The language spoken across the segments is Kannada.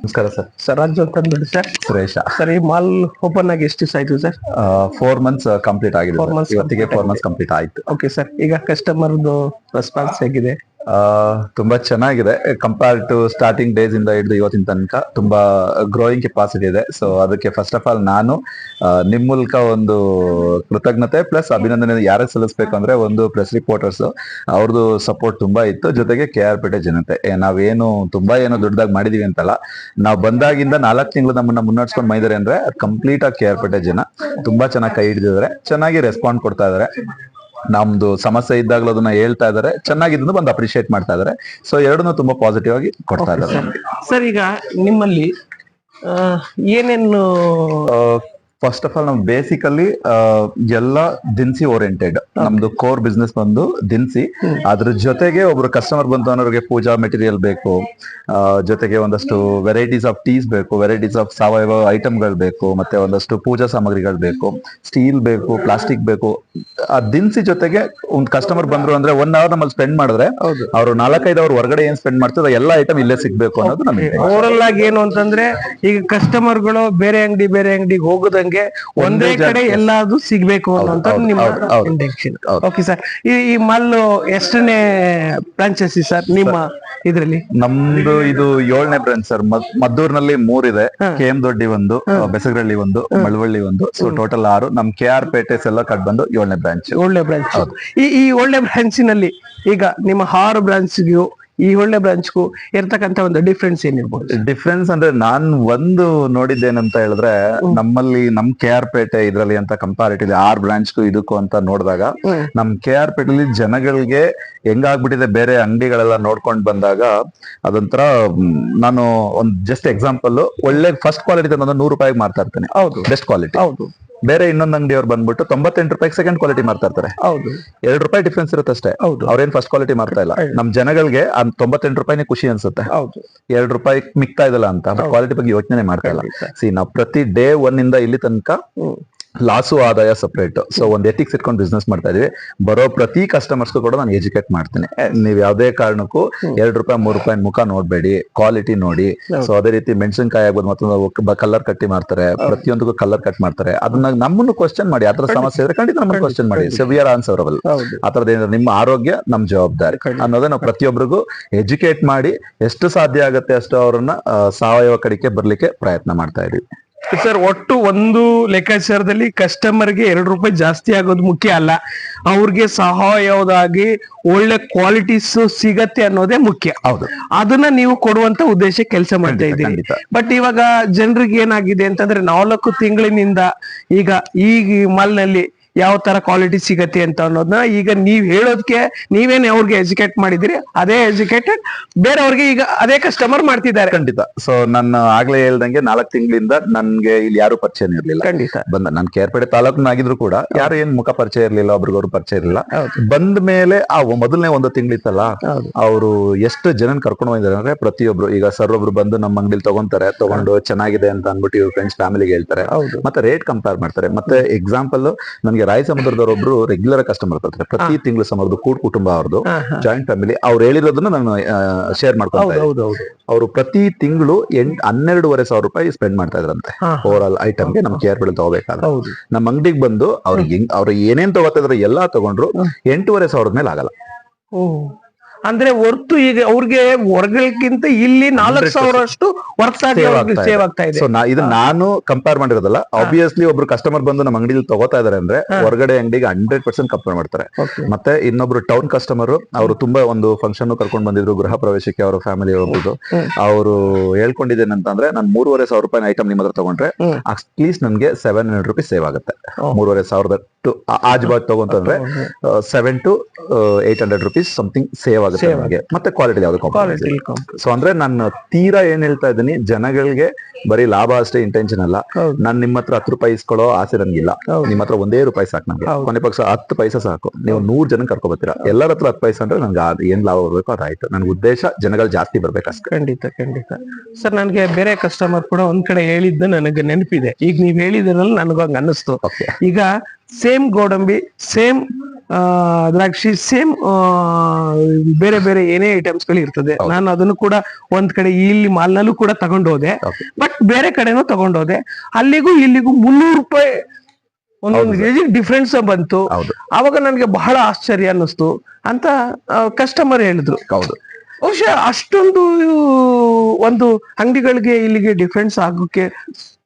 ನಮಸ್ಕಾರ ಸರ್. ಸರ್ ರಾಜು ಅಂತ ಅಂದ್ಬಿಟ್ಟು ಸರ್? ಸುರೇಶ. ಸರ್ ಈ ಮಾಲ್ ಓಪನ್ ಆಗಿ ಎಷ್ಟು ದಿವಸ ಆಯ್ತು ಸರ್? ಫೋರ್ ಮಂತ್ಸ್ ಕಂಪ್ಲೀಟ್ ಆಗಿದೆ ಫೋರ್ sir. ಇವತ್ತಿಗೆ ಫೋರ್ ಮಂತ್ಸ್ ಕಂಪ್ಲೀಟ್ ಆಯ್ತು. ಓಕೆ ಸರ್ ಈಗ ಕಸ್ಟಮರ್ದು ರೆಸ್ಪಾನ್ಸ್ ಹೇಗಿದೆ? ತುಂಬಾ ಚೆನ್ನಾಗಿದೆ. ಕಂಪೇರ್ ಟು ಸ್ಟಾರ್ಟಿಂಗ್ ಡೇಸ್ ಇಂದ ಹಿಡಿದು ಇವತ್ತಿನ ತನಕ ತುಂಬಾ ಗ್ರೋಯಿಂಗ್ ಕೆಪಾಸಿಟಿ ಇದೆ. ಸೊ ಅದಕ್ಕೆ ಫಸ್ಟ್ ಆಫ್ ಆಲ್ ನಾನು ನಿಮ್ ಮೂಲಕ ಒಂದು ಕೃತಜ್ಞತೆ ಪ್ಲಸ್ ಅಭಿನಂದನೆ ಯಾರಿಗೆ ಸಲ್ಲಿಸ್ಬೇಕು ಅಂದ್ರೆ ಒಂದು ಪ್ರೆಸ್ ರಿಪೋರ್ಟರ್ಸ್ ಅವ್ರದ್ದು ಸಪೋರ್ಟ್ ತುಂಬಾ ಇತ್ತು. ಜೊತೆಗೆ ಕೆ ಆರ್ ಪೇಟೆ ಜನತೆ. ನಾವೇನು ತುಂಬಾ ಏನೋ ದೊಡ್ಡದಾಗಿ ಮಾಡಿದೀವಿ ಅಂತಲ್ಲ. ನಾವು ಬಂದಾಗಿಂದ ನಾಲ್ಕು ತಿಂಗಳು ನಮ್ಮನ್ನ ಮುನ್ನಡೆಸ್ಕೊಂಡು ಮೈದಾರೆ ಅಂದ್ರೆ ಕಂಪ್ಲೀಟ್ ಆಗಿ ಕೆ ಆರ್ ಪೇಟೆ ಜನ. ತುಂಬಾ ಚೆನ್ನಾಗಿ ಕೈ ಹಿಡಿದಿದ್ದಾರೆ ಚೆನ್ನಾಗಿ ರೆಸ್ಪಾಂಡ್ ಕೊಡ್ತಾ ಇದಾರೆ. ನಮ್ದು ಸಮಸ್ಯೆ ಇದ್ದಾಗಲೂ ಅದನ್ನ ಹೇಳ್ತಾ ಇದಾರೆ. ಚೆನ್ನಾಗಿದ್ದು ಬಂದು ಅಪ್ರಿಶಿಯೇಟ್ ಮಾಡ್ತಾ ಇದಾರೆ. ಸೊ ಎರಡನ್ನೂ ತುಂಬಾ ಪಾಸಿಟಿವ್ ಆಗಿ ಕೊಡ್ತಾ ಇದ್ದಾರೆ ಸರ್ ಈಗ ನಿಮ್ಮಲ್ಲಿ ಆ, ಏನೇನು ಫಸ್ಟ್ ಆಫ್ ಆಲ್ ನಮ್ ಬೇಸಿಕಲಿ ಎಲ್ಲ ದಿನಸಿ ಓರಿಯೆಂಟೆಡ್ ನಮ್ದು ಕೋರ್ ಬಿಸ್ನೆಸ್ ಬಂದು ದಿನಸಿ. ಅದ್ರ ಜೊತೆಗೆ ಒಬ್ರು ಕಸ್ಟಮರ್ ಬಂತು ಅನ್ನೋರಿಗೆ ಪೂಜಾ ಮೆಟೀರಿಯಲ್ ಬೇಕು. ಜೊತೆಗೆ ಒಂದಷ್ಟು ವೆರೈಟೀಸ್ ಆಫ್ ಟೀಸ್ ಬೇಕು ವೆರೈಟೀಸ್ ಆಫ್ ಸಾವಯವ ಐಟಮ್ಗಳು ಬೇಕು ಮತ್ತೆ ಒಂದಷ್ಟು ಪೂಜಾ ಸಾಮಗ್ರಿಗಳು ಬೇಕು. ಸ್ಟೀಲ್ ಬೇಕು ಪ್ಲಾಸ್ಟಿಕ್ ಬೇಕು. ಆ ದಿನಸಿ ಜೊತೆಗೆ ಒಂದು ಕಸ್ಟಮರ್ ಬಂದ್ರು ಅಂದ್ರೆ ಒನ್ ಅವರ್ ನಮ್ಮಲ್ಲಿ ಸ್ಪೆಂಡ್ ಮಾಡಿದ್ರೆ ಅವರು ನಾಲ್ಕೈದು ಅವ್ರ ಹೊರಗಡೆ ಏನ್ ಸ್ಪೆಂಡ್ ಮಾಡ್ತಾರೆ ಎಲ್ಲ ಐಟಮ್ ಇಲ್ಲೇ ಸಿಗ್ಬೇಕು ಅನ್ನೋದು ನಮಗೆ ಓವರಲ್ ಆಗಿ ಏನು ಅಂತಂದ್ರೆ ಈಗ ಕಸ್ಟಮರ್ಗಳು ಬೇರೆ ಅಂಗಡಿ ಬೇರೆ ಅಂಗಡಿಗೆ ಹೋಗೋದಂಗೆ ಒಂದೇ ಕಡೆ ಎಲ್ಲಾದ್ರೂ ಸಿಗ್ಬೇಕು ಅನ್ನೋಂತ ನಿಮ್ಮ. ಇಂಟೆನ್ಷನ್ ಓಕೆ ಸರ್ ಈ ಮಲ್ಲು ಮಾಲ್ ಎಷ್ಟನೇ ಫ್ರಾಂಚೈಸಿ ಸರ್ ನಿಮ್ಮ ಇದ್ರಲ್ಲಿ? ನಮ್ದು ಇದು ಏಳನೇ ಬ್ರಾಂಚ್ ಸರ್ ಮದ್ದೂರ್ನಲ್ಲಿ ಮೂರಿದೆ. ಕೆ ಎಂ ದೊಡ್ಡಿ ಒಂದು ಬೆಸಗರಳ್ಳಿ ಒಂದು ಮಳವಳ್ಳಿ ಒಂದು. ಸೊ ಟೋಟಲ್ ಆರು. ನಮ್ ಕೆ ಆರ್ ಪೇಟೆ ಎಲ್ಲ ಕಟ್ ಬಂದು ಏಳನೇ ಬ್ರಾಂಚ್ ಒಳ್ಳೆ ಬ್ರಾಂಚ್ ಈ ಈ ಒಳ್ಳೆ ಬ್ರಾಂಚಿನಲ್ಲಿ ಈಗ ನಿಮ್ಮ ಆರು ಬ್ರಾಂಚ್ಗೂ ಈ ಒಳ್ಳೆ ಬ್ರಾಂಚ್ಗೂ ಇರ್ತಕ್ಕಂತ ಒಂದು ಡಿಫ್ರೆನ್ಸ್ ಏನಿರ್ಬೋದು? ಡಿಫ್ರೆನ್ಸ್ ಅಂದ್ರೆ ನಾನ್ ಒಂದು ನೋಡಿದ್ದೇನಂತ ಹೇಳಿದ್ರೆ ನಮ್ಮಲ್ಲಿ ನಮ್ ಕೆ ಆರ್ ಪೇಟೆ ಇದ್ರಲ್ಲಿ ಅಂತ ಕಂಪಾರಿಟಿವ್ ಆರ್ ಬ್ರಾಂಚ್ಗೂ ಇದಕ್ಕೂ ಅಂತ ನೋಡಿದಾಗ. ನಮ್ ಕೆ ಆರ್ ಪೇಟೆಲಿ ಜನಗಳಿಗೆ ಹೆಂಗಾಗ್ಬಿಟ್ಟಿದೆ ಬೇರೆ ಅಂಗಡಿಗಳೆಲ್ಲ ನೋಡ್ಕೊಂಡ್ ಬಂದಾಗ ಅದೊಂಥರ ನಾನು ಒಂದ್ ಜಸ್ಟ್ ಎಕ್ಸಾಂಪಲ್ ಒಳ್ಳೆ ಫಸ್ಟ್ ಕ್ವಾಲಿಟಿ ನೂರು ರೂಪಾಯಿಗೆ ಮಾರ್ತಾ ಇರ್ತೇನೆ. ಹೌದು. ಬೆಸ್ಟ್ ಕ್ವಾಲಿಟಿ ಹೌದು. ಬೇರೆ ಇನ್ನೊಂದ್ ಅಂಗಡಿಯವ್ರು ಬಂದ್ಬಿಟ್ಟು ತೊಂಬತ್ತೆಂಟು ರೂಪಾಯಿ ಸೆಕೆಂಡ್ ಕ್ವಾಲಿಟಿ ಮಾರ್ತಾ ಇರ್ತಾರೆ. ಹೌದು. ಎರಡು ರೂಪಾಯಿ ಡಿಫ್ರೆನ್ಸ್ ಇರುತ್ತೆ ಅಷ್ಟೇ. ಹೌದು. ಅವ್ರೇನ್ ಫಸ್ಟ್ ಕ್ವಾಲಿಟಿ ಮಾರ್ತಾ ಇಲ್ಲ. ನಮ್ ಜನಗಳಿಗೆ ತೊಂಬತ್ತೆಂಟು ರೂಪಾಯಿನೇ ಖುಷಿ ಅನ್ಸುತ್ತೆ. ಹೌದು. ಎರಡು ರೂಪಾಯಿ ಮಿಕ್ತಾ ಇದಲ್ಲ ಅಂತ. ಕ್ವಾಲಿಟಿ ಬಗ್ಗೆ ಯೋಚನೆ ಮಾಡ್ತಾ ಇಲ್ಲ. ಸಿ ನಾವು ಪ್ರತಿ ಡೇ ಒನ್ ಇಂದ ಇಲ್ಲಿ ತನಕ. ಲಾಸು ಆದಾಯ ಸಪ್ರೇಟ್ ಸೊ ಒಂದ್ ಎಥಿಕ್ಸ್ ಇಟ್ಕೊಂಡು ಬಿಸ್ನೆಸ್ ಮಾಡ್ತಾ ಇದೀವಿ. ಬರೋ ಪ್ರತಿ ಕಸ್ಟಮರ್ಸ್ಗೂ ಕೂಡ ನಾನು ಎಜುಕೇಟ್ ಮಾಡ್ತೀನಿ. ನೀವ್ ಯಾವುದೇ ಕಾರಣಕ್ಕೂ ಎರಡು ರೂಪಾಯಿ ಮೂರು ರೂಪಾಯಿ ಮುಖ ನೋಡ್ಬೇಡಿ ಕ್ವಾಲಿಟಿ ನೋಡಿ. ಸೊ ಅದೇ ರೀತಿ ಮೆಣಸಿನಕಾಯಿ ಆಗ್ಬೋದು ಮತ್ತೊಂದು ಕಲರ್ ಕಟ್ಟಿ ಮಾಡ್ತಾರೆ. ಪ್ರತಿಯೊಂದಕ್ಕೂ ಕಲರ್ ಕಟ್ ಮಾಡ್ತಾರೆ. ಅದನ್ನ ನಮ್ಮನ್ನು ಕ್ವಶನ್ ಮಾಡಿ. ಆತರ ಸಮಸ್ಯೆ ಇದ್ರೆ ಖಂಡಿತ ನಮ್ಮನ್ನು ಕ್ವಶನ್ ಮಾಡಿ. ಸೆವಿಯರ್ ಆನ್ಸರಬಲ್ ಆ ಥರದ್ದು ಏನಿದೆ ನಿಮ್ಮ ಆರೋಗ್ಯ ನಮ್ ಜವಾಬ್ದಾರಿ. ಅನ್ನೋದನ್ನ ಅನ್ನೋದೇ ನಾವು ಪ್ರತಿಯೊಬ್ಬರಿಗೂ ಎಜುಕೇಟ್ ಮಾಡಿ ಎಷ್ಟು ಸಾಧ್ಯ ಆಗುತ್ತೆ ಅಷ್ಟು ಅವರನ್ನ ಸಾವಯವ ಕಡೆಗೆ ಬರ್ಲಿಕ್ಕೆ ಪ್ರಯತ್ನ ಮಾಡ್ತಾ ಇದೀವಿ. ಸರ್ ಒಟ್ಟು ಒಂದು ಲೆಕ್ಕಾಚಾರದಲ್ಲಿ ಕಸ್ಟಮರ್ಗೆ ಎರಡು ರೂಪಾಯಿ ಜಾಸ್ತಿ ಆಗೋದು ಮುಖ್ಯ ಅಲ್ಲ. ಅವ್ರಿಗೆ ಸಹಾಯವಾಗಿ ಒಳ್ಳೆ ಕ್ವಾಲಿಟೀಸ್ ಸಿಗತ್ತೆ ಅನ್ನೋದೇ ಮುಖ್ಯ. ಹೌದು. ಅದನ್ನ ನೀವು ಕೊಡುವಂತ ಉದ್ದೇಶ ಕೆಲಸ ಮಾಡ್ತಾ ಇದ್ದೀರಿ. ಬಟ್ ಇವಾಗ ಜನರಿಗೆ ಏನಾಗಿದೆ ಅಂತಂದ್ರೆ ನಾಲ್ಕು ತಿಂಗಳಿನಿಂದ ಈಗ ಈ ಮಾಲ್ನಲ್ಲಿ ಯಾವ ತರ ಕ್ವಾಲಿಟಿ ಸಿಗತ್ತೆ ಅಂತ ಅನ್ನೋದನ್ನ ಈಗ ನೀವ್ ಹೇಳೋದಕ್ಕೆ ನೀವೇನ್ ಅವ್ರಿಗೆ ಎಜುಕೇಟ್ ಮಾಡಿದಿರಿ ಅದೇ ಎಜುಕೇಟೆಡ್ ಬೇರೆಯವ್ರಿಗೆ ಈಗ ಅದೇ ಕಸ್ಟಮರ್ ಮಾಡ್ತಿದ್ದಾರೆ. ಖಂಡಿತ. ಸೊ ನಾನು ಆಗ್ಲೇ ಹೇಳ್ದಂಗೆ ನಾಲ್ಕು ತಿಂಗಳಿಂದ ನನ್ಗೆ ಇಲ್ಲಿ ಯಾರು ಪರಿಚಯ ಇರ್ಲಿಲ್ಲ. ಖಂಡಿತ. ಬಂದ ನಾನು ಕೇರ್ಪೇಟೆ ತಾಲೂಕಿನಾಗಿದ್ರು ಕೂಡ ಯಾರು ಏನ್ ಮುಖ ಪರಿಚಯ ಇರ್ಲಿಲ್ಲ ಒಬ್ರಿಗೊಬ್ರು ಪರಿಚಯ ಇರಲಿಲ್ಲ. ಬಂದ ಮೇಲೆ ಆ ಮೊದಲನೇ ಒಂದು ತಿಂಗಳಿತ್ತಲ್ಲ ಅವರು ಎಷ್ಟು ಜನನ್ ಕರ್ಕೊಂಡು ಬಂದಿದ್ದಾರೆ ಅಂದ್ರೆ ಪ್ರತಿಯೊಬ್ರು ಈಗ ಸರ್ ಒಬ್ರು ಬಂದು ನಮ್ಮ ಅಂಗಡಿಲಿ ತಗೊಂತಾರೆ ತಗೊಂಡು ಚೆನ್ನಾಗಿದೆ ಅಂತ ಅಂದ್ಬಿಟ್ಟು ಇವ್ರ ಫ್ರೆಂಡ್ಸ್ ಫ್ಯಾಮಿಲಿಗೆ ಹೇಳ್ತಾರೆ. ಹೌದು. ಮತ್ತೆ ರೇಟ್ ಕಂಪೇರ್ ಮಾಡ್ತಾರೆ. ಮತ್ತೆ ಎಕ್ಸಾಂಪಲ್ ನನಗೆ ರಾಯ ಸಮುದ್ರದವರೊಬ್ರು ರೆಗ್ಯುಲರ್ ಕಸ್ಟಮರ್ ಇರ್ತಾರೆ. ಪ್ರತಿ ತಿಂಗಳು ಸಮರ್ದು ಕೂಡ್ ಕುಟುಂಬ ಅವ್ರದ್ದು. ಜಾಯಿಂಟ್ ಫ್ಯಾಮಿಲಿ ಅವ್ರು ಹೇಳಿರೋದನ್ನ ನಾನು ಶೇರ್ ಹೌದು ಅವರು ಪ್ರತಿ ತಿಂಗಳು ಎಂಟ್ ಹನ್ನೆರಡುವರೆ ಸಾವಿರ ರೂಪಾಯಿ ಸ್ಪೆಂಡ್ ಮಾಡ್ತಾ ಇದ್ರಂತೆ. ಓವರ್ ಆಲ್ ಐಟಮ್ಗೆ ನಮ್ ಕೇರ್ ಬೆಳೆ ತಗೋಬೇಕಾದ್ರೆ. ನಮ್ಮ ಅಂಗಡಿಗೆ ಬಂದು ಅವ್ರಿಗೆ ಅವ್ರು ಏನೇನ್ ತಗೋತಾ ಇದ್ರೆ ಎಲ್ಲಾ ತಗೊಂಡ್ರು ಎಂಟೂವರೆ ಸಾವಿರದ ಮೇಲೆ ಆಗಲ್ಲ. ಅಂದ್ರೆ ಹೊರ್ತು ಈಗ ಅವ್ರಿಗೆ ಹೊರಗಳಿಗಿಂತ ಇಲ್ಲಿ ನಾಲ್ಕು ಸಾವಿರ ಅಷ್ಟು ಆಗ್ತಾ ಸೇವ್ ಆಗ್ತಾ ಇದೆ. ಸೊ ನಾನು ಕಂಪೇರ್ ಮಾಡಿರೋದಲ್ಲ ಆಬ್ವಿಯಸ್ಲಿ ಒಬ್ರು ಕಸ್ಟಮರ್ ಬಂದು ನಮ್ಮ ಅಂಗಡಿಯಲ್ಲಿ ತಗೋತಾ ಇದಾರೆ ಅಂದ್ರೆ ಹೊರಗಡೆ ಅಂಗಡಿಗೆ ಹಂಡ್ರೆಡ್ ಪರ್ಸೆಂಟ್ ಕಂಪೇರ್ ಮಾಡ್ತಾರೆ. ಮತ್ತೆ ಇನ್ನೊಬ್ರು ಟೌನ್ ಕಸ್ಟಮರ್ ಅವರು ತುಂಬಾ ಒಂದು ಫಂಕ್ಷನ್ ಕರ್ಕೊಂಡ್ ಬಂದಿದ್ರು ಗೃಹ ಪ್ರವೇಶಕ್ಕೆ ಅವರ ಫ್ಯಾಮಿಲಿ ಹೋಗ್ಬೋದು. ಅವರು ಹೇಳ್ಕೊಂಡಿದ್ದೇನಂತಂದ್ರೆ ನಾನು ಮೂರುವರೆ ಸಾವಿರ ರೂಪಾಯಿ ಐಟಮ್ ನಿಮ್ಮ ಹತ್ರ ತಗೊಂಡ್ರೆ. ಅಟ್ಲೀಸ್ಟ್ ನನ್ಗೆ ಸೆವೆನ್ ಹಂಡ್ರೆಡ್ ರುಪೀಸ್ ಸೇವ್ ಆಗುತ್ತೆ. ಮೂರುವರೆ ಸಾವಿರದ ಟು ಆಜ್ ಬಾಜ್ ತಗೊಂತಂದ್ರೆ seven to eight hundred rupees something save ಆಗುತ್ತೆ. Save ನಮಗೆ. ಮತ್ತೆ ಕ್ವಾಲಿಟಿ ಯಾವ್ದು ಸೊ ಅಂದ್ರೆ ನಾನು ತೀರಾ ಏನ್ ಹೇಳ್ತಾ ಇದ್ದೀನಿ ಜನಗಳಿಗೆ ಬರೀ ಲಾಭ ಅಷ್ಟೇ ಇಂಟೆನ್ಷನ್ ಅಲ್ಲ. ನಾನು ನಾನ್ ನಿಮ್ಮ ಹತ್ರ ಹತ್ತು ರೂಪಾಯಿ ಇಸ್ಕೊಳ್ಳೋ ಆಸೆ ನನ್ಗಿಲ್ಲ. ನಿಮ್ಮ ಹತ್ರ ಒಂದೇ ರೂಪಾಯಿ ಸಾಕು ಹೌದು. ಕೊನೆ ಪಕ್ಷ ಹತ್ತು ಪೈಸಾ ಸಾಕು. ನೀವು ನೂರ್ ಜನ ಕರ್ಕೊ ಬರ್ತೀರಾ ಎಲ್ಲರ ಹತ್ರ ಹತ್ತು ಪೈಸಾ ಅಂದ್ರೆ ನನ್ಗೆ ಅದ್ ಏನ್ ಲಾಭ ಬರ್ಬೇಕು ಅದಾಯ್ತು. ನನ್ಗೆ ಉದ್ದೇಶ ಜನಗಳು ಜಾಸ್ತಿ ಬರ್ಬೇಕಷ್ಟೇ. ಖಂಡಿತ ಖಂಡಿತ. ಸರ್ ನನಗೆ ಬೇರೆ ಕಸ್ಟಮರ್ ಕೂಡ ಒಂದ್ ಕಡೆ ಹೇಳಿದ್ದು ನನಗೆ ನೆನಪಿದೆ. ಈಗ ನೀವ್ ಹೇಳಿದ್ರಲ್ಲ ನನಗೂ ಹಂಗ ಅನ್ನಿಸ್ತು. ಈಗ ಸೇಮ್ ಗೋಡಂಬಿ ಸೇಮ್ ದ್ರಾಕ್ಷಿ ಸೇಮ್ ಬೇರೆ ಬೇರೆ ಏನೇ ಐಟಮ್ಸ್ಗಳು ಇರ್ತದೆ. ನಾನು ಅದನ್ನು ಕೂಡ ಒಂದ್ ಕಡೆ ಇಲ್ಲಿ ಮಾಲ್ನಲ್ಲೂ ಕೂಡ ತಗೊಂಡ್ ಹೋದೆ ಬಟ್ ಬೇರೆ ಕಡೆನೂ ತಗೊಂಡ್ ಹೋದೆ ಅಲ್ಲಿಗೂ ಇಲ್ಲಿಗೂ ಮುನ್ನೂರು ರೂಪಾಯಿ ಒಂದೊಂದು ಕೆಜಿ ಡಿಫ್ರೆನ್ಸ್ ಬಂತು. ಅವಾಗ ನನಗೆ ಬಹಳ ಆಶ್ಚರ್ಯ ಅನ್ನಿಸ್ತು ಅಂತ ಕಸ್ಟಮರ್ ಹೇಳಿದ್ರು. ಹೌದು. ಬಹುಶಃ ಅಷ್ಟೊಂದು ಒಂದು ಅಂಗಡಿಗಳಿಗೆ ಇಲ್ಲಿಗೆ ಡಿಫ್ರೆನ್ಸ್ ಆಗೋಕೆ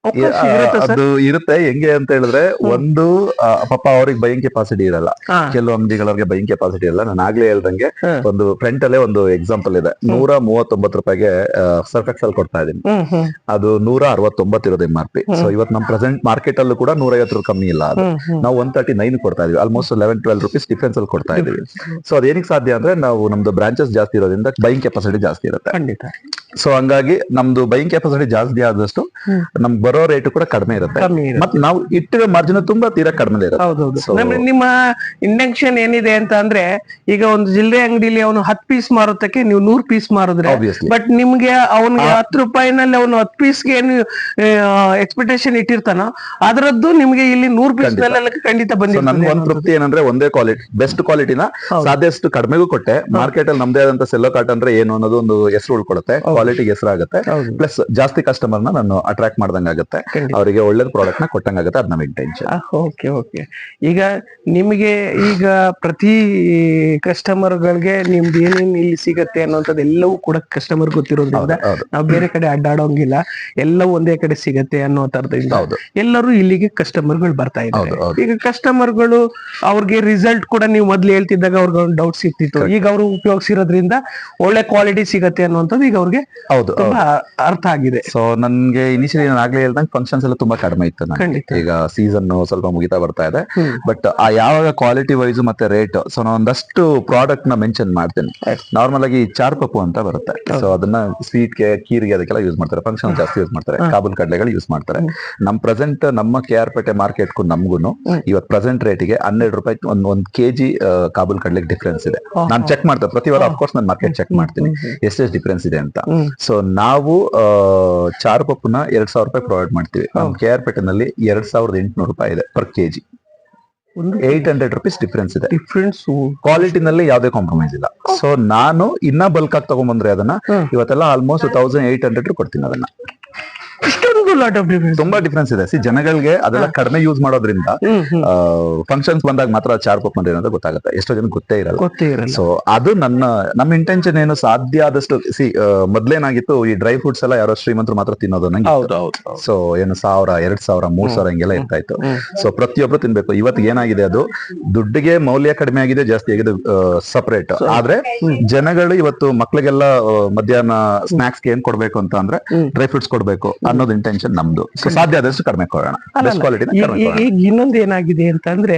ಅದು ಇರುತ್ತೆ. ಹೆಂಗೆ ಅಂತ ಹೇಳಿದ್ರೆ ಒಂದು ಪಾಪ ಅವ್ರಿಗೆ ಬೈಯಿಂಗ್ ಕೆಪಾಸಿಟಿ ಇರಲ್ಲ. ಕೆಲವು ಅಂಗಡಿಗಳವ್ರಿಗೆ ಬೈಯಿಂಗ್ ಕೆಪಾಸಿಟಿ ಇರಲ್ಲ. ನಾನು ಆಗ್ಲೇ ಹೇಳ್ದಂಗೆ ಒಂದು ಫ್ರಂಟ್ ಅಲ್ಲೇ ಒಂದು ಎಕ್ಸಾಂಪಲ್ ಇದೆ. ನೂರ ಮೂವತ್ತೊಂಬತ್ತು ರೂಪಾಯಿಗೆ ಸರ್ಫೆಕ್ಸ್ ಅಲ್ಲಿ ಕೊಡ್ತಾ ಇದೀನಿ ಅದು ನೂರ ಅರವತ್ತೊಂಬತ್ತು ಇರೋದು ಎಂ ಆರ್ ಪಿ ಸೊ ಇವತ್ತು ನಮ್ಮ ಪ್ರೆಸೆಂಟ್ ಮಾರ್ಕೆಟ್ ಅಲ್ಲೂ ಕೂಡ ನೂರ ಐವತ್ತು ಕಮ್ಮಿ ಇಲ್ಲ ಅದು. ನಾವು ಒನ್ ತರ್ಟಿ ನೈನ್ ಕೊಡ್ತಾ ಇದೀವಿ. Almost eleven twelve rupees difference ಅಲ್ಲಿ ಕೊಡ್ತಾ ಇದೀವಿ. ಸೊ ಅದೇನಕ್ಕೆ ಸಾಧ್ಯ ಅಂದ್ರೆ ನಾವು ನಮ್ದು ಬ್ರಾಂಚಸ್ ಜಾಸ್ತಿ ಇರೋದ್ರಿಂದ ಬೈಯಿಂಗ್ ಕೆಪಾಸಿಟಿ ಜಾಸ್ತಿ ಇರುತ್ತೆ. ಖಂಡಿತ. ಸೊ ಹಂಗಾಗಿ ನಮ್ದು ಬೈಯಿಂಗ್ ಕೆಪಾಸಿಟಿ ಜಾಸ್ತಿ ಆದಷ್ಟು. ನಮ್ಗೆ ಬರೋ ರೇಟ್ ಕೂಡ ಕಡಿಮೆ ಇರುತ್ತೆ ಕಮ್ಮಿ ಇರುತ್ತೆ. ಮತ್ತೆ ನಾವು ಇಟ್ಟಿರೋ ಮಾರ್ಜಿನ್ ತುಂಬಾ ತೀರಾ ಕಡಿಮೆ ಇರುತ್ತೆ ಹೌದೌದು So- ನಮ್ಮ- ನಿಮ್ಮ ಇಂಡಕ್ಷನ್ ಏನಿದೆ ಅಂತ ಅಂದ್ರೆ ಈಗ ಒಂದು ಜಿಲ್ಲೆ ಅಂಗಡಿಲಿ ಅವನು ಹತ್ ಪೀಸ್ ಮಾರೋದಕ್ಕೆ ನೀವು ನೂರ್ ಪೀಸ್ ಮಾರಿದ್ರೆ Obviously. ಬಟ್ ನಿಮ್ಗೆ ಅವನಿಗೆ ಹತ್ತು ರೂಪಾಯಿನಲ್ಲಿ ಅವನು ಹತ್ ಪೀಸ್ಗೆ ಏನು ಎಕ್ಸ್ಪೆಕ್ಟೇಷನ್ ಇಟ್ಟಿರ್ತಾನ ಅದರದ್ದು ನಿಮ್ಗೆ ಇಲ್ಲಿ ನೂರ್ ಪೀಸ್ ಖಂಡಿತ. ಮೇಲೆ ಖಂಡಿತ ಸೊ ನನ್ಗೆ ಬಂದಿರ್ತದೆ ಒಂದ್ ತೃಪ್ತಿ ಏನಂದ್ರೆ ಒಂದೇ ಕ್ವಾಲಿಟಿ ಬೆಸ್ಟ್ ಕ್ವಾಲಿಟಿನ. ಸಾಧ್ಯಷ್ಟು ಕಡಿಮೆಗೂ ಕೊಟ್ಟೆ ಮಾರ್ಕೆಟ್ ಅಲ್ಲಿ ನಮ್ದೇ ಆದಂತ ಸೆಲ್ಲೋ ಕಾಟ್ ಅಂದ್ರೆ ಏನು ಅನ್ನೋದು ಒಂದು ಹೆಸರು ಉಳ್ಕೊಳುತ್ತೆ ಕ್ವಾಲಿಟಿಗೆ ಹೆಸರಾಗುತ್ತೆ ಹೌದು. ಪ್ಲಸ್ ಜಾಸ್ತಿ ಕಸ್ಟಮರ್ನ ನಾನು ಅಟ್ರಾಕ್ಟ್ ಮಾಡ್ದಂಗ್ ಆಗುತ್ತೆ ಅವರಿಗೆ ಒಳ್ಳೇದ್ ಪ್ರಾಡಕ್ಟ್ನ ಕೊಟ್ಟಂಗಾಗುತ್ತೆ ಅದ್ ನಮ್ಮ ಇಂಟೆನ್ಷನ್ ಓಕೆ ಓಕೆ ಈಗ ನಿಮಗೆ ಈಗ ಪ್ರತಿ ಕಸ್ಟಮರ್ ಗಳಿಗೆ ನಿಮ್ದು ಏನೇನು ಇಲ್ಲಿ ಸಿಗತ್ತೆ ಅನ್ನೋಂಥದ್ದು ಎಲ್ಲವೂ ಕೂಡ ಕಸ್ಟಮರ್ ಗೊತ್ತಿರೋದ್ರಿಂದ ನಾವು ಬೇರೆ ಕಡೆ ಅಡ್ಡಾಡೋಂಗಿಲ್ಲ. ಎಲ್ಲವೂ ಒಂದೇ ಕಡೆ ಸಿಗತ್ತೆ ಅನ್ನೋ ತರದಿಂದ ಎಲ್ಲರೂ ಇಲ್ಲಿಗೆ ಕಸ್ಟಮರ್ಗಳು ಬರ್ತಾ ಇದ್ದಾರೆ. ಈಗ ಕಸ್ಟಮರ್ಗಳು ಕಸ್ಟಮರ್ಗಳು ಅವ್ರಿಗೆ ರಿಸಲ್ಟ್ ಕೂಡ ನೀವು ಮೊದ್ಲು ಹೇಳ್ತಿದ್ದಾಗ ಅವ್ರಿಗೆ ಒಂದು ಡೌಟ್ಸ್ ಇರ್ತಿತ್ತು ಈಗ ಅವರು ಉಪಯೋಗಿಸಿರೋದ್ರಿಂದ ಒಳ್ಳೆ ಕ್ವಾಲಿಟಿ ಸಿಗತ್ತೆ ಅನ್ನುವಂಥದ್ದು ಈಗ ಅವ್ರಿಗೆ ಹೌದು ಅರ್ಥ ಆಗಿದೆ. ಸೊ ನನ್ಗೆ ಇನಿಷಿಯಲಿ ನಾನು ಆಗ್ಲೇ ಹೇಳ್ದಂಗೆ ಫಂಕ್ಷನ್ಸ್ ಎಲ್ಲ ತುಂಬಾ ಕಡಿಮೆ ಇತ್ತು ನನಗೆ ಈಗ ಸೀಸನ್ ಸ್ವಲ್ಪ ಮುಗಿತಾ ಬರ್ತಾ ಇದೆ. ಬಟ್ ಆ ಯಾವಾಗ ಕ್ವಾಲಿಟಿ ವೈಸ್ ಮತ್ತೆ ರೇಟ್ ಸೊ ನಾನು ಒಂದಷ್ಟು ಪ್ರಾಡಕ್ಟ್ನ ಮೆನ್ಷನ್ ಮಾಡ್ತೀನಿ. ನಾರ್ಮಲ್ ಆಗಿ ಚಾರ್ ಪಪ್ಪು ಅಂತ ಬರುತ್ತೆ. ಸೊ ಅದನ್ನ ಸ್ವೀಟ್ಗೆ ಕೀರಿಗೆ ಅದಕ್ಕೆಲ್ಲ ಯೂಸ್ ಮಾಡ್ತಾರೆ. ಫಂಕ್ಷನ್ ಜಾಸ್ತಿ ಯೂಸ್ ಮಾಡ್ತಾರೆ. ಕಾಬೂಲ್ ಕಡಲೆಗಳು ಯೂಸ್ ಮಾಡ್ತಾರೆ. ನಮ್ ಪ್ರೆಸೆಂಟ್ ನಮ್ಮ ಕೆ ಆರ್ ಪೇಟೆ ಮಾರ್ಕೆಟ್ ಕು ನಮಗೂನು ಇವತ್ತು ಪ್ರೆಸೆಂಟ್ ರೇಟಿಗೆ ಹನ್ನೆರಡು ರೂಪಾಯಿ ಒಂದ್ ಒಂದ್ ಕೆಜಿ ಕಾಬೂಲ್ ಕಡ್ಲೆಗೆ ಡಿಫ್ರೆನ್ಸ್ ಇದೆ. ನಾನು ಚೆಕ್ ಮಾಡ್ತೇನೆ. ಪ್ರತಿ ವಾರ ಅಫ್ಕೋರ್ಸ್ ನಾನು ಮಾರ್ಕೆಟ್ ಚೆಕ್ ಮಾಡ್ತೀನಿ. ಎಷ್ಟೆಷ್ಟು ಡಿಫ್ರೆನ್ಸ್ ಇದೆ ಅಂತ. ಸೊ ನಾವು ಚಾರು ಪಪ್ಪುನ ಎರಡ್ ಸಾವಿರ ರೂಪಾಯಿ ಪ್ರೊವೈಡ್ ಮಾಡ್ತೀವಿ. ಕೆ ಆರ್ ಪೇಟೆನಲ್ಲಿ ಎರಡ್ ಸಾವಿರದ ಎಂಟುನೂರು ರೂಪಾಯಿ ಇದೆ ಪರ್ ಕೆಜಿ ಒಂದು ಏಟ್ ಹಂಡ್ರೆಡ್ ರುಪೀಸ್ ಡಿಫ್ರೆನ್ಸ್ ಇದೆ. ಡಿಫ್ರೆನ್ಸ್ ಕ್ವಾಲಿಟಿನಲ್ಲಿ ಯಾವುದೇ ಕಾಂಪ್ರಮೈಸ್ ಇಲ್ಲ. ಸೊ ನಾನು ಇನ್ನ ಬಲ್ಕ್ ಆಗಿ ತಗೊಂಡ್ಬಂದ್ರೆ ಅದನ್ನ. ಇವತ್ತೆಲ್ಲ ಆಲ್ಮೋಸ್ಟ್ ತೌಸಂಡ್ ಏಟ್ ಹಂಡ್ರೆಡ್ ಕೊಡ್ತೀನಿ ಅದನ್ನ. ಲಾಟ್ ಆಫ್ ಡಿಫ್ರೆನ್ಸ್ ತುಂಬಾ ಡಿಫ್ರೆನ್ಸ್ ಇದೆ. ಸಿ ಜನಗಳಿಗೆ ಅದೆಲ್ಲ ಕಡಿಮೆ ಯೂಸ್ ಮಾಡೋದ್ರಿಂದ ಫಂಕ್ಷನ್ಸ್ ಬಂದಾಗ ಮಾತ್ರ ಚಾರ್ ಪಪ್ ಅಂತ ಗೊತ್ತಾಗುತ್ತೆ. ಎಷ್ಟೋ ಜನ ಗೊತ್ತೇ ಇರಲ್ಲ. ಗೊತ್ತೇ ಇರಲ್ಲ. ಸೊ ಅದು ನನ್ನ ನಮ್ಮ ಇಂಟೆನ್ಷನ್ ಏನು ಸಾಧ್ಯ ಆದಷ್ಟು ಸಿ ಮೊದ್ಲೇನಾಗಿತ್ತು ಈ ಡ್ರೈ ಫ್ರೂಟ್ಸ್ ಎಲ್ಲ ಯಾರೋ ಶ್ರೀಮಂತರು ಮಾತ್ರ ತಿನ್ನೋದು ನಂಗೆ ಹೌದು ಹೌದು ಸೊ ಏನು ಸಾವಿರ ಎರಡ್ ಸಾವಿರ ಮೂರ್ ಸಾವಿರ ಹಿಂಗೆಲ್ಲ ಇರ್ತಾ ಇತ್ತು. ಸೊ ಪ್ರತಿಯೊಬ್ರು ತಿನ್ಬೇಕು. ಇವತ್ತು ಏನಾಗಿದೆ ಅದು? ದುಡ್ಡಿಗೆ ಮೌಲ್ಯ ಕಡಿಮೆ ಆಗಿದೆ ಜಾಸ್ತಿ ಆಗಿದೆ ಸಪರೇಟ್ ಆದ್ರೆ ಜನಗಳು ಇವತ್ತು ಮಕ್ಳಿಗೆಲ್ಲ ಮಧ್ಯಾಹ್ನ ಸ್ನಾಕ್ಸ್ ಏನ್ ಕೊಡ್ಬೇಕು ಅಂತ ಅಂದ್ರೆ ಡ್ರೈ ಫ್ರೂಟ್ಸ್ ಕೊಡ್ಬೇಕು ಅನ್ನೋದು ಇಂಟೆನ್ಷನ್ ನಮ್ದು. ಸಾಧ್ಯ ಆದಷ್ಟು ಕಡಿಮೆ ಕೊಡೋಣ. ಈಗ ಇನ್ನೊಂದು ಏನಾಗಿದೆ ಅಂತ ಅಂದ್ರೆ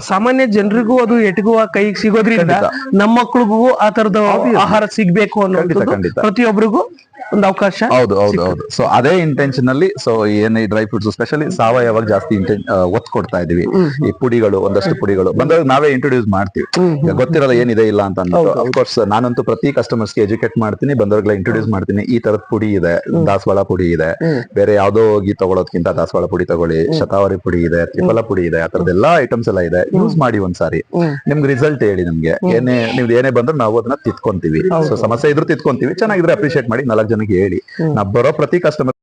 ಸಾಮಾನ್ಯ ಜನರಿಗೂ ಅದು ಎಟಗುವ ಕೈಗೆ ಸಿಗೋದ್ರಿಂದ. ನಮ್ಮ ಮಕ್ಕಳಿಗೂ ಆ ತರದ ಆಹಾರ ಸಿಗ್ಬೇಕು ಅನ್ನೋದು ಖಂಡಿತ. ಪ್ರತಿಯೊಬ್ಬರಿಗೂ ಒಂದು ಅವಕಾಶ ಹೌದು ಹೌದು ಹೌದು. ಸೊ ಅದೇ ಇಂಟೆನ್ಷನ್ ಅಲ್ಲಿ ಸೊ ಏನ್ ಡ್ರೈ ಫ್ರೂಟ್ಸ್ ಸ್ಪೆಷಲಿ ಸಾವಯವ ಜಾಸ್ತಿ ಇಂಟೆನ್ ಒತ್ತು ಕೊಡ್ತಾ ಇದೀವಿ ಈ ಪುಡಿಗಳು ಒಂದಷ್ಟು ಪುಡಿಗಳು. ಬಂದಾಗ ನಾವೇ ಇಂಟ್ರೊಡ್ಯೂಸ್ ಮಾಡ್ತೀವಿ. ಗೊತ್ತಿರಲ್ಲ ಗೊತ್ತಿರೋದು ಏನಿದೆ ಇಲ್ಲ ಅಂತ ಅಫ್ಕೋರ್ಸ್ ನಾನಂತೂ ಪ್ರತಿ ಕಸ್ಟಮರ್ಸ್ಗೆ ಎಜುಕೇಟ್ ಮಾಡ್ತೀನಿ. ಬಂದವ್ರಿಗೆಲ್ಲ ಇಂಟ್ರೊಡ್ಯೂಸ್ ಮಾಡ್ತೀನಿ. ಈ ತರದ ಪುಡಿ ಇದೆ. ದಾಸವಾಳ ಪುಡಿ ಇದೆ. ಬೇರೆ ಯಾವ್ದೋ ಹೋಗಿ ತಗೊಳೋದ್ಕಿಂತ ದಾಸವಾಳ ಪುಡಿ ತಗೊಳ್ಳಿ. ಶತಾವರಿ ಪುಡಿ ಇದೆ ತ್ರಿಫಲ ಪುಡಿ ಇದೆ ಆ ತರದ ಎಲ್ಲಾ ಐಟಮ್ಸ್ ಎಲ್ಲ ಇದೆ. ಯೂಸ್ ಮಾಡಿ ಒಂದ್ಸಾರಿ. ನಿಮ್ಗೆ ರಿಸಲ್ಟ್ ಹೇಳಿ ನಮ್ಗೆ. ಏನೇ ನಿಮ್ದು ಏನೇ ಬಂದ್ರು ನಾವು ಅದನ್ನ ತಿತ್ಕೊಂತೀವಿ. ಸೊ ಸಮಸ್ಯೆ ಇದ್ರೂ ತಿತ್ಕೊಂತೀವಿ. ಚೆನ್ನಾಗಿದ್ರೆ ಅಪ್ರಿಶಿಯೇಟ್ ಮಾಡಿ ನಾಲ್ಕು ಜನಕ್ಕೆ ಹೇಳಿ. ನಾ ಬರೋ ಪ್ರತಿ ಕಸ್ಟಮರ್